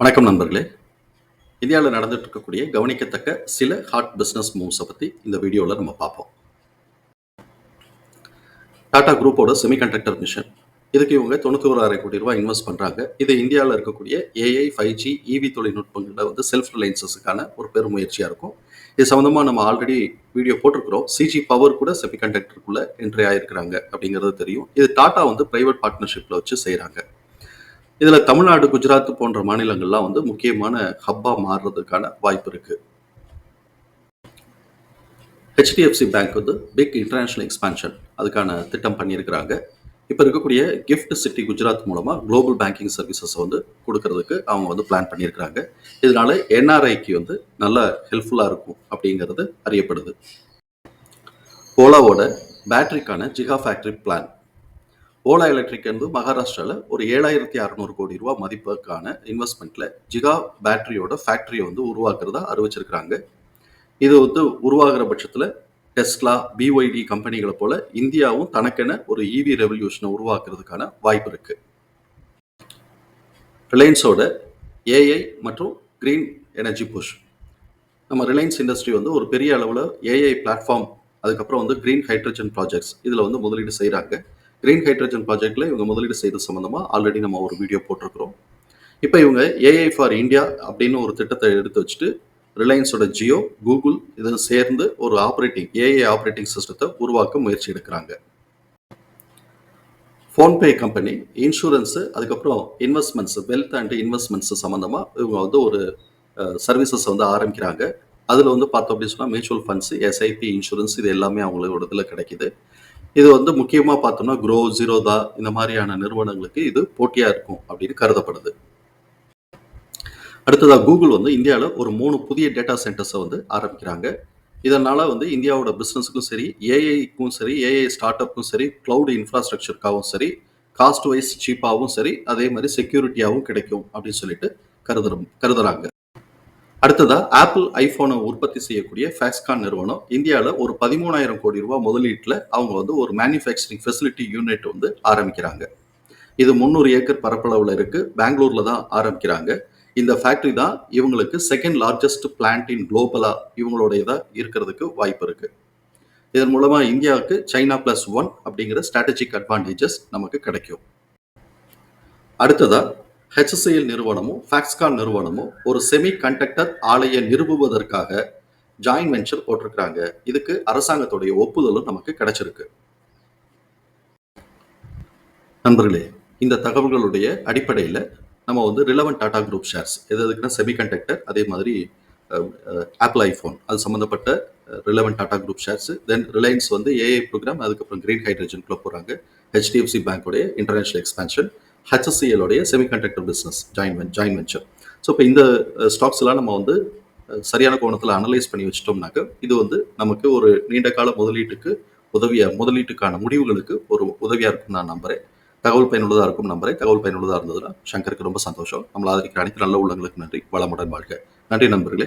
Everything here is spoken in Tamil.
வணக்கம் நண்பர்களே. இந்தியாவில் நடந்துட்டு இருக்கக்கூடிய கவனிக்கத்தக்க சில ஹாட் பிஸ்னஸ் மூவ்ஸை பற்றி இந்த வீடியோவில் நம்ம பார்ப்போம். டாடா குரூப்போட செமிகண்டக்டர் மிஷன் இதுக்கு இவங்க தொண்ணூற்றி ஓராயிரம் கோடி ரூபாய் இன்வெஸ்ட் பண்ணுறாங்க இது இந்தியாவில் இருக்கக்கூடிய ஏஐ ஃபைவ் ஜி இவி தொழில்நுட்பங்களில் வந்து செல்ஃப் ரிலையன்சஸுக்கான ஒரு பெருமுயற்சியாக இருக்கும். இது சம்மந்தமாக நம்ம ஆல்ரெடி வீடியோ போட்டிருக்கிறோம். சிஜி பவர் கூட செமிகண்டக்டருக்குள்ளே என்ட்ரி ஆகிருக்கிறாங்க அப்படிங்கிறது தெரியும். இது டாட்டா வந்து ப்ரைவேட் பார்ட்னர்ஷிப்பில் வச்சு செய்கிறாங்க இதில் தமிழ்நாடு குஜராத் போன்ற மாநிலங்கள்லாம் வந்து முக்கியமான ஹப்பாக மாறுறதுக்கான வாய்ப்பு இருக்குது ஹெச்டிஎஃப்சி பேங்க் வந்து பிக் இன்டர்நேஷ்னல் எக்ஸ்பான்ஷன் அதுக்கான திட்டம் பண்ணியிருக்கிறாங்க. இப்போ இருக்கக்கூடிய கிஃப்ட் சிட்டி குஜராத் மூலமாக குளோபல் பேங்கிங் சர்வீசஸ் வந்து கொடுக்கறதுக்கு அவங்க வந்து பிளான் பண்ணியிருக்கிறாங்க. இதனால என்ஆர்ஐக்கு வந்து நல்ல ஹெல்ப்ஃபுல்லாக இருக்கும் அப்படிங்கிறது அறியப்படுது. ஓலாவோட பேட்டரிக்கான giga factory plan Ola electric என்பது மகாராஷ்டிராவில் ஒரு ஏழாயிரத்தி அறநூறு கோடி ரூபா மதிப்புக்கான இன்வெஸ்ட்மெண்ட்டில் ஜிகா பேட்டரியோட ஃபேக்ட்ரியை வந்து உருவாக்குறதா அறிவிச்சிருக்கிறாங்க. இது வந்து உருவாகிற பட்சத்தில் டெஸ்லா பிஒய்டி கம்பெனிகளை போல இந்தியாவும் தனக்கென ஒரு இவி ரெவல்யூஷனை உருவாக்குறதுக்கான வாய்ப்பு இருக்கு. ரிலையன்ஸோட ஏஐ மற்றும் கிரீன் எனர்ஜி புஷ் நம்ம ரிலையன்ஸ் இண்டஸ்ட்ரி வந்து ஒரு பெரிய அளவில் ஏஐ பிளாட்ஃபார்ம் அதுக்கப்புறம் வந்து கிரீன் ஹைட்ரஜன் ப்ராஜெக்ட்ஸ் இதில் வந்து முதலீடு செய்கிறாங்க கிரீன் ஹைட்ரஜன் ப்ராஜெக்டில் இவங்க முதலீடு செய்தது சம்மந்தமாக ஆல்ரெடி நம்ம ஒரு வீடியோ போட்டிருக்கிறோம். இப்போ இவங்க ஏஐ ஃபார் இந்தியா அப்படின்னு ஒரு திட்டத்தை எடுத்து வச்சுட்டு ரிலையன்ஸோட ஜியோ கூகுள் இது சேர்ந்து ஒரு ஆப்ரேட்டிங் ஏஐ ஆப்ரேட்டிங் சிஸ்டத்தை உருவாக்க முயற்சி எடுக்கிறாங்க. ஃபோன்பே கம்பெனி இன்சூரன்ஸு அதுக்கப்புறம் இன்வெஸ்ட்மெண்ட்ஸ் வெல்த் அண்ட் இன்வெஸ்ட்மெண்ட்ஸ் சம்மந்தமாக இவங்க வந்து ஒரு சர்வீசஸ் வந்து ஆரம்பிக்கிறாங்க. அதில் வந்து பார்த்தோம் அப்படின்னு சொன்னால் மியூச்சுவல் ஃபண்ட்ஸ் எஸ்ஐபி இன்சூரன்ஸ் இது எல்லாமே அவங்களோட இதில் கிடைக்குது. இது வந்து முக்கியமாக பார்த்தோம்னா குரோ ஜீரோதா இந்த மாதிரியான நிறுவனங்களுக்கு இது போட்டியாக இருக்கும் அப்படின்னு கருதப்படுது. அடுத்ததாக கூகுள் வந்து இந்தியாவில் ஒரு மூணு புதிய டேட்டா சென்டர்ஸை வந்து ஆரம்பிக்கிறாங்க. இதனால் வந்து இந்தியாவோட பிஸ்னஸுக்கும் சரி ஏஐக்கும் சரி ஏஐ ஸ்டார்ட் அப்புக்கும் சரி க்ளவுட் இன்ஃப்ராஸ்ட்ரக்சருக்காகவும் சரி காஸ்ட் வைஸ் சீப்பாகவும் சரி அதே மாதிரி செக்யூரிட்டியாகவும் கிடைக்கும் அப்படின்னு சொல்லிட்டு கருதுற கருதுறாங்க. அடுத்ததா ஆப்பிள் ஐபோனை உற்பத்தி செய்யக்கூடிய ஃபேக்ஸ்கான் நிறுவனம். இந்தியாவில் ஒரு பதிமூணாயிரம் கோடி ரூபாய் முதலீட்டில் அவங்க வந்து ஒரு மேனுஃபேக்சரிங் ஃபெசிலிட்டி யூனிட் வந்து ஆரம்பிக்கிறாங்க. இது முந்நூறு ஏக்கர் பரப்பளவில் இருக்கு. பெங்களூர்ல தான் ஆரம்பிக்கிறாங்க. இந்த ஃபேக்டரி தான் இவங்களுக்கு செகண்ட் லார்ஜஸ்ட் பிளான்ட் இன் குளோபலா இவங்களோட இதாக இருக்கிறதுக்கு வாய்ப்பு இருக்கு. இதன் மூலமா இந்தியாவுக்கு சைனா பிளஸ் ஒன் அப்படிங்கிற ஸ்ட்ராட்டஜிக் அட்வான்டேஜஸ் நமக்கு கிடைக்கும். அடுத்ததா ஹெச்சிஎல் நிறுவனமும் ஃபேக்ஸ்கான் நிறுவனமும் ஒரு செமி கண்டக்டர் ஆலையை நிறுவுவதற்காக ஜாயின் வெஞ்சர் போட்டிருக்கிறாங்க. இதுக்கு அரசாங்கத்துடைய ஒப்புதலும் நமக்கு கிடைச்சிருக்கு. நண்பர்களே இந்த தகவல்களுடைய அடிப்படையில் நம்ம வந்து ரிலவெண்ட் டாடா குரூப் ஷேர்ஸ் எது எதுக்குன்னா செமிகண்டக்டர் அதே மாதிரி ஆப்பிள் ஐஃபோன் அது சம்மந்தப்பட்ட relevant Tata group shares then Reliance வந்து ஏஐ ப்ரோக்ராம் அதுக்கப்புறம் கிரீன் ஹைட்ரஜன்குள்ளே போகிறாங்க ஹெச்டிஎஃப்சி பேங்க்குடைய international expansion ஹெச்எஸ்சிஎலுடைய semiconductor business join join venture so இப்போ இந்த ஸ்டாக்ஸ் எல்லாம் நம்ம வந்து சரியான கோணத்தில் அனலைஸ் பண்ணி வச்சிட்டோம்னாக்க இது வந்து நமக்கு ஒரு நீண்ட கால முதலீட்டுக்கு உதவியா முதலீட்டுக்கான முடிவுகளுக்கு ஒரு உதவியாக இருக்கும் நான் நம்புறேன். தகவல் பயனுள்ளதாக இருக்கும் நம்புறேன். தகவல் பயனுள்ளதாக இருந்ததுன்னா சங்கருக்கு ரொம்ப சந்தோஷம். நம்மளை ஆதரிக்கிற அனைத்து நல்ல உள்ளங்களுக்கு நன்றி. வளமுடன் வாழ்க. நன்றி நண்பர்களே.